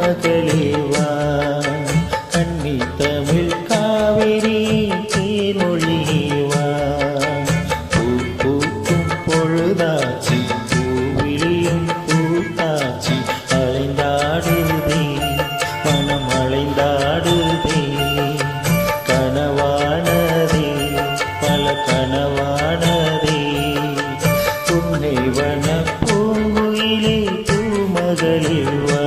மகளிவா கண்ணி தமிழ் காவிரி தேர்மொழிவா பூ பூக்கும் பொழுதாச்சி பூவிழியும் பூத்தாச்சி அலைந்தாடுதே மனம் அலைந்தாடுதே கனவானதே பல கனவானதே. உன்னை வன பூங்குயிலே பூமகளிவா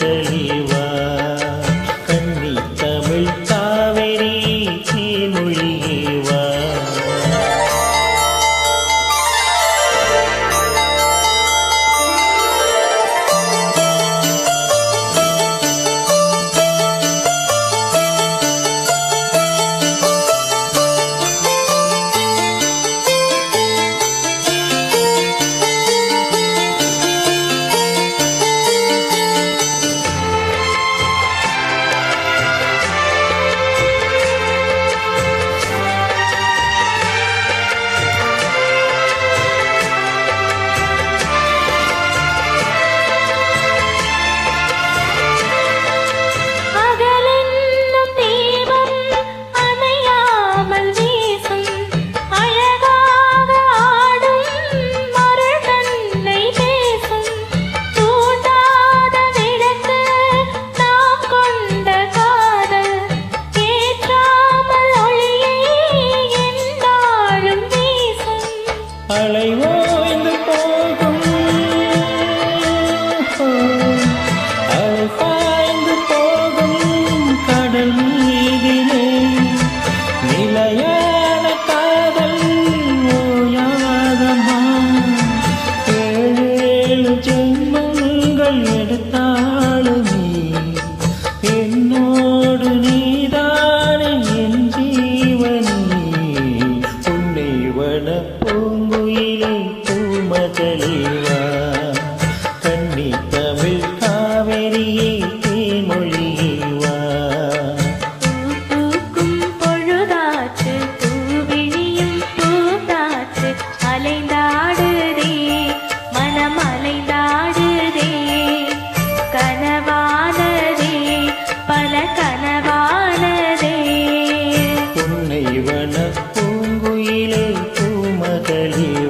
ಕಲಿವ அலைவோய்ந்து போகும். அலை பாய்ந்து போகும். கடல் மீதிலே நிலையான பூங்குயிலே பூமகளேவா கண்ணி தமிழ் காவேரியே தேமொழியேவா பூக்கும் பொழுதாற்று பூவிழியும் பூத்தாற்று அலைந்தாடுதே மனம் அலைந்தாடுதே கனவானதே பல கனவானதே. உன்னை வன பூங்குயிலே பூமகளேவா